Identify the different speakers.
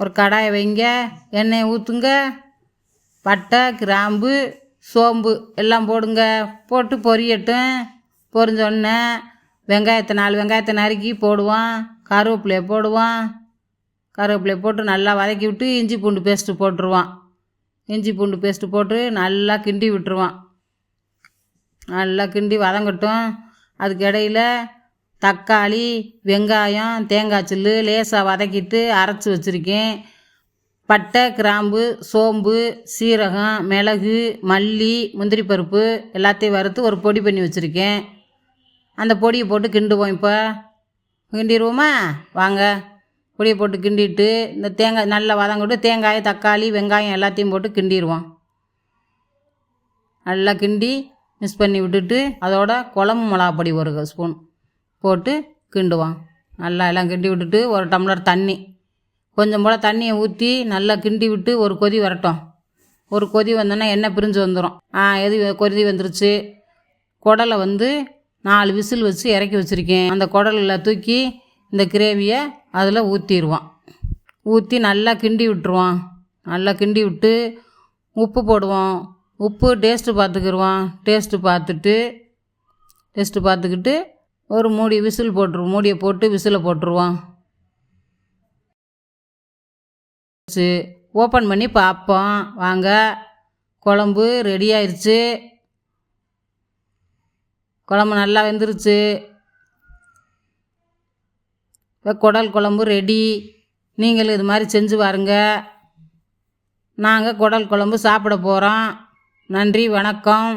Speaker 1: ஒரு கடாயை வைங்க எண்ணெயை ஊற்றுங்க பட்டை கிராம்பு சோம்பு எல்லாம் போடுங்க. போட்டு பொரியட்டும். பொரிஞ்சோடனே வெங்காயத்தை நாலு வெங்காயத்தை நறுக்கி போடுவான். கருவேப்பிலையை போடுவான். கருவேப்பிலையை போட்டு நல்லா வதக்கி விட்டு இஞ்சி பூண்டு பேஸ்ட்டு போட்டுருவான். இஞ்சி பூண்டு பேஸ்ட்டு போட்டு நல்லா கிண்டி விட்டுருவான். நல்லா கிண்டி வதங்கட்டும். அதுக்கு இடையில தக்காளி வெங்காயம் தேங்காய் சில்லு லேசாக வதக்கிட்டு அரைச்சி வச்சுருக்கேன். பட்டை கிராம்பு சோம்பு சீரகம் மிளகு மல்லி முந்திரி பருப்பு எல்லாத்தையும் வறுத்து ஒரு பொடி பண்ணி வச்சுருக்கேன். அந்த பொடியை போட்டு கிண்டுவோம் இப்போ. கிண்டிடுவோமா? வாங்க. பொடியை போட்டு கிண்டிட்டு இந்த தேங்காய் நல்லா வதங்கிட்டு தேங்காய் தக்காளி வெங்காயம் எல்லாத்தையும் போட்டு கிண்டிடுவோம். நல்லா கிண்டி மிக்ஸ் பண்ணி விட்டுட்டு அதோட குழம்பு மிளகா பொடி ஒரு ஸ்பூன். போட்டு கிண்டுவோம் நல்லா எல்லாம் கிண்டி விட்டுட்டு ஒரு டம்ளர் தண்ணி. கொஞ்சம் போல் தண்ணியை ஊற்றி நல்லா கிண்டி விட்டு ஒரு கொதி வரட்டும். ஒரு கொதி வந்தோன்னா எண்ணெய் பிரிஞ்சு வந்துடும் ஆ எது கொதி வந்துருச்சு? குடலை வந்து நாலு விசில் வச்சு இறக்கி வச்சுருக்கேன். அந்த குடலில் தூக்கி இந்த கிரேவியை அதில் ஊற்றிடுவான் ஊற்றி நல்லா கிண்டி விட்டுருவான். நல்லா கிண்டி விட்டு உப்பு போடுவோம் உப்பு டேஸ்ட்டு பார்த்துக்கிடுவான் டேஸ்ட்டு பார்த்துட்டு டேஸ்ட்டு பார்த்துக்கிட்டு ஒரு மூடி விசில் போட்டுரு மூடியை போட்டு விசிலை போட்டுருவான். ஓப்பன் பண்ணி பார்ப்போம் வாங்க குழம்பு ரெடி ஆயிடுச்சு குழம்பு நல்லா வெந்துருச்சு. இப்போ குடல் குழம்பு ரெடி நீங்களும் இது மாதிரி செஞ்சு பாருங்க. நாங்கள் குடல் குழம்பு சாப்பிட போகிறோம் நன்றி வணக்கம்.